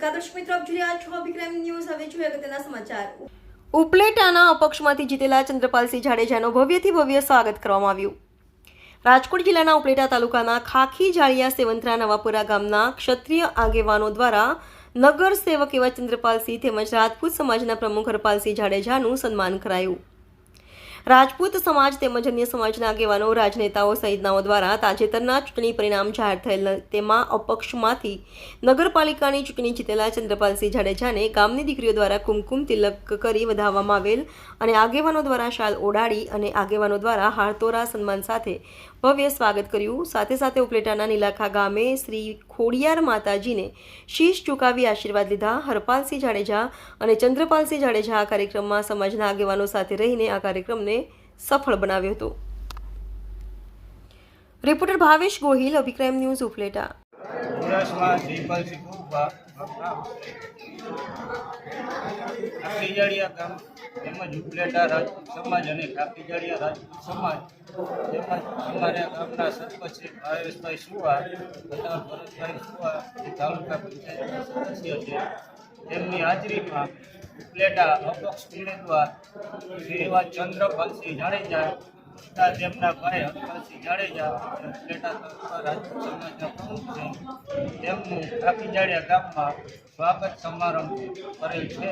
નમસ્કાર દર્શક મિત્રો, આપ જોઈ રહ્યા છો અભિક્રમ ન્યૂઝ. હવે જોઈએ અગત્યના સમાચાર. ઉપલેટાના અપક્ષમાંથી જીતેલા ચંદ્રપાલસિંહ જાડેજાનું ભવ્યથી ભવ્ય સ્વાગત કરવામાં આવ્યું. રાજકોટ જિલ્લાના ઉપલેટા તાલુકાના ખાખી જાળિયા સેવંતરા નવાપુરા ગામના ક્ષત્રિય આગેવાનો દ્વારા નગર સેવક એવા ચંદ્રપાલસિંહ તેમજ રાજપૂત સમાજના પ્રમુખ હરપાલસિંહ જાડેજાનું સન્માન કરાયું. રાજપૂત સમાજ તેમજ અન્ય સમાજના આગેવાનો, રાજનેતાઓ સહિતનાઓ દ્વારા તાજેતરના ચૂંટણી પરિણામ જાહેર થયેલ તેમાં અપક્ષમાંથી નગરપાલિકાની ચૂંટણી જીતેલા ચંદ્રપાલસિંહ જાડેજાને ગામની દીકરીઓ દ્વારા કુમકુમ તિલક કરી વધાવવામાં આવેલ અને આગેવાનો દ્વારા શાલ ઓડાડી અને આગેવાનો દ્વારા હારતોરા સન્માન સાથે ભવ્ય સ્વાગત કર્યું. સાથે સાથે ઉપલેટાના નીલાખા ગામે શ્રી ખોડિયાર માતાજીને શીશ ચુકાવી આશીર્વાદ લીધા. હરપાલસિંહ જાડેજા અને ચંદ્રપાલસિંહ જાડેજા આ કાર્યક્રમમાં સમાજના આગેવાનો સાથે રહીને આ કાર્યક્રમને સફળ બનાવ્યો હતો. Reporter Bhavesh Gohil Abhikram news Upleta. ગામ તેમજ ઉપલેટા રાજપૂત સમાજ અને કાપીજાળિયા રાજપૂત સમાજ તેમજ અમારા ગામના સરપંચ ભાવેશભાઈ સુવા તથા ભરતભાઈ સુવા તાલુકા પંચાયતના સદસ્ય છે, તેમની હાજરીમાં ઉપલેટા અપક્ષ ઉમેદવાર શ્રી એવા ચંદ્રપાલસિંહ જાડેજા તથા તેમના ભાઈ હરપાલસિંહ જાડેજા અને ઉપલેટા તાલુકા રાજપૂત સમાજના પ્રમુખ છે. તેમનું કાપીજાળિયા ગામમાં સ્વાગત સમારંભ કરેલ છે.